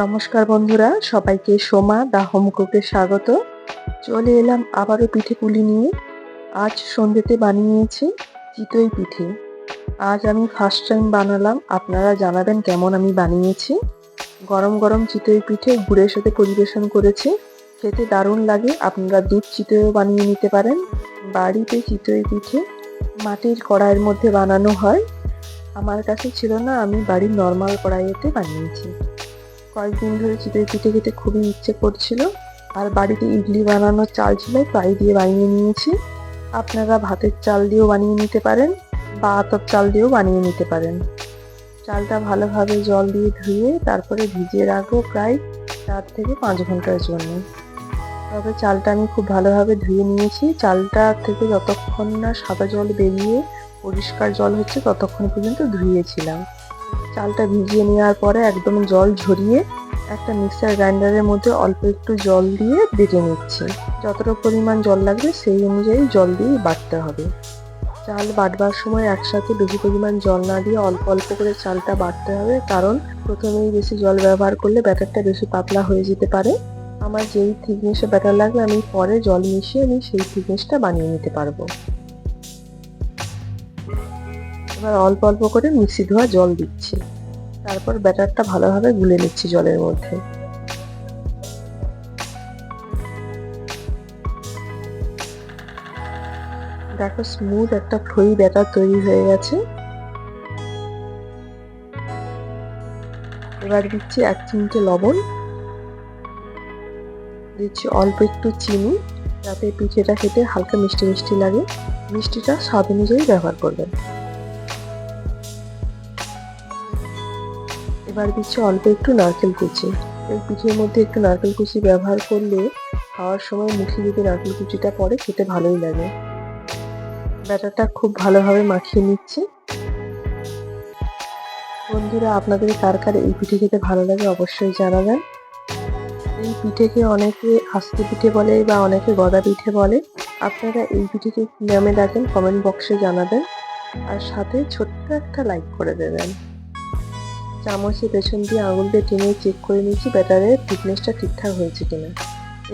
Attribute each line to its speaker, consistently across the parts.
Speaker 1: নমস্কার বন্ধুরা, সবাইকে সোমা দা হোম কুকে স্বাগত। চলে এলাম আবারও পিঠে পুলি নিয়ে। আজ সন্ধ্যেতে বানিয়েছি চিতই পিঠে। আজ আমি ফার্স্ট টাইম বানালাম, আপনারা জানাবেন কেমন আমি বানিয়েছি। গরম গরম চিতই পিঠে গুড়ের সাথে পরিবেশন করেছি। খেতে দারুণ লাগে, আপনারা দুধ চিতইও বানিয়ে নিতে পারেন। বাড়িতে চিতই পিঠে মাটির কড়াইয়ের মধ্যে বানানো হয়। আমার কাছে ছিল না, আমি বাড়ির নর্মাল কড়াইয়েতে বানিয়েছি। কয়েকদিন ধরে চিতই পিঠে খেতে খুবই ইচ্ছে করছিল। আর বাড়িতে ইডলি বানানোর চাল ছিল, তাই দিয়ে বানিয়ে নিয়েছি। আপনারা ভাতের চাল দিয়েও বানিয়ে নিতে পারেন, বা আতপ চাল দিয়েও বানিয়ে নিতে পারেন। চালটা ভালোভাবে জল দিয়ে ধুয়ে তারপরে ভিজিয়ে রাখব প্রায় চার থেকে পাঁচ ঘণ্টার জন্য। তবে চালটা আমি খুব ভালোভাবে ধুয়ে নিয়েছি। চালটা থেকে যতক্ষণ না সাদা জল বেরিয়ে পরিষ্কার জল হচ্ছে, ততক্ষণ পর্যন্ত ধুয়েছিলাম। চালটা ভিজিয়ে নেওয়ার পরে একদম জল ঝরিয়ে একটা মিক্সার গ্রাইন্ডারের মধ্যে অল্প একটু জল দিয়ে বেটে নিচ্ছি। যতটা পরিমাণ জল লাগবে সেই অনুযায়ী জল দিয়ে বাটতে হবে। চাল বাটবার সময় একসাথে বেশি পরিমাণ জল না দিয়ে অল্প অল্প করে চালটা বাটতে হবে। কারণ প্রথমেই বেশি জল ব্যবহার করলে ব্যাটারটা বেশি পাতলা হয়ে যেতে পারে। আমার যেই থিকনেসে ব্যাটার লাগবে আমি পরে জল মিশিয়ে আমি সেই থিকনেসটা বানিয়ে নিতে পারব। এবার অল্প অল্প করে মিক্সি ধোয়া জল দিচ্ছি। তারপর ব্যাটারটা ভালোভাবে গুলে নিচ্ছি জলের মধ্যে। দেখো স্মুথ একটা ফ্লোই ব্যাটার তৈরি হয়ে গেছে। এবার দিচ্ছি এক চিমটে লবণ। দিচ্ছি অল্প একটু চিনি, যাতে পিঠেটা খেতে হালকা মিষ্টি মিষ্টি লাগে। মিষ্টিটা স্বাদ অনুযায়ী ব্যবহার করবেন। এবার দিচ্ছি অল্প একটু নারকেল কুচি। এই পিঠের মধ্যে একটু নারকেল কুচি ব্যবহার করলে খাওয়ার সময় মুখে যদি নারকেল কুচিটা পড়ে খেতে ভালোই লাগে। ব্যাটারটা খুব ভালোভাবে মাখিয়ে নিচ্ছি। বন্ধুরা, আপনাদের কার কার এই পিঠে খেতে ভালো লাগে অবশ্যই জানাবেন। এই পিঠেকে অনেকে আস্তে পিঠে বলে বা অনেকে গদা পিঠে বলে। আপনারা এই পিঠেকে কি নামে ডাকেন কমেন্ট বক্সে জানাবেন। আর সাথে ছোট্ট একটা লাইক করে দেবেন। চামচের পেছন দিয়ে আঙুল দিয়ে টেনে চেক করে নিয়েছি ব্যাটারের থিকনেসটা ঠিকঠাক হয়েছে কিনা।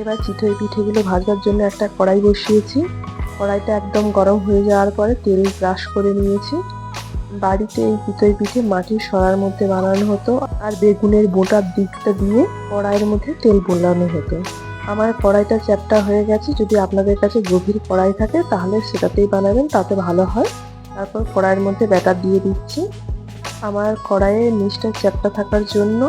Speaker 1: এবার চিতই পিঠেগুলো ভাজার জন্য একটা কড়াই বসিয়েছি। কড়াইটা একদম গরম হয়ে যাওয়ার পরে তেল ব্রাশ করে নিয়েছি। বাড়িতে এই চিতই পিঠে মাটির সরার মধ্যে বানানো হতো আর বেগুনের বোটার দিকটা দিয়ে কড়াইয়ের মধ্যে তেল বোলানো হতো। আমার কড়াইটা চ্যাপটা হয়ে গেছে, যদি আপনাদের কাছে গভীর কড়াই থাকে তাহলে সেটাতেই বানাবেন, তাতে ভালো হয়। তারপর কড়াইয়ের মধ্যে ব্যাটার দিয়ে দিচ্ছি। আমার কড়াইয়ে নিচটা চ্যাপটা থাকার জন্য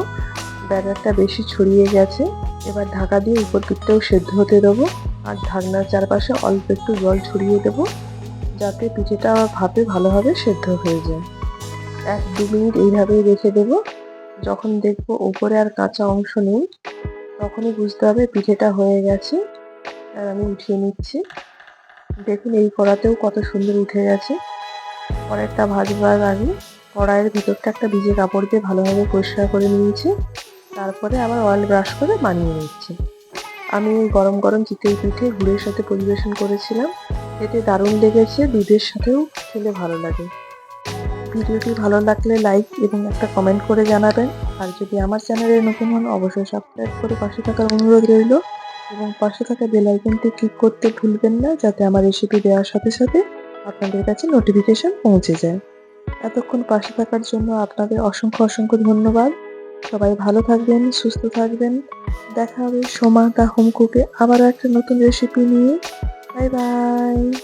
Speaker 1: ব্যাটারটা বেশি ছড়িয়ে গেছে। এবার ঢাকা দিয়ে উপর দিকটাও সেদ্ধ হতে দেবো। আর ঢাকনার চারপাশে অল্প একটু জল ছড়িয়ে দেবো, যাতে পিঠেটা ভাপে ভালোভাবে সেদ্ধ হয়ে যায়। এক দু মিনিট এইভাবেই রেখে দেবো। যখন দেখব উপরে আর কাঁচা অংশ নেই, তখনই বুঝতে হবে পিঠেটা হয়ে গেছে। আর আমি উঠিয়ে নিচ্ছি। দেখুন এই কড়াতেও কত সুন্দর উঠে গেছে। পরেরটা ভাজবার আগে কড়াইয়ের ভিতরটা একটা ভিজে কাপড় দিয়ে ভালোভাবে পরিষ্কার করে নিয়েছি। তারপরে আবার অয়েল ব্রাশ করে বানিয়ে নিচ্ছি। আমি গরম গরম চিতই পিঠে গুড়ের সাথে পরিবেশন করেছিলাম। এতে দারুণ লেগেছে, দুধের সাথেও খেলে ভালো লাগে। ভিডিওটি ভালো লাগলে লাইক এবং একটা কমেন্ট করে জানাবেন। আর যদি আমার চ্যানেলে নতুন হন, অবশ্যই সাবস্ক্রাইব করে পাশে থাকার অনুরোধ রইল। এবং পাশে থাকা বেল আইকনটি ক্লিক করতে ভুলবেন না, যাতে আমার রেসিপি দেওয়ার সাথে সাথে আপনাদের কাছে নোটিফিকেশন পৌঁছে যায়। এতক্ষণ পাশে থাকার জন্য আপনাদের অসংখ্য অসংখ্য ধন্যবাদ। সবাই ভালো থাকবেন, সুস্থ থাকবেন। দেখা হবে সোমা দা হোম আবার একটা নতুন রেসিপি নিয়ে। Bye bye.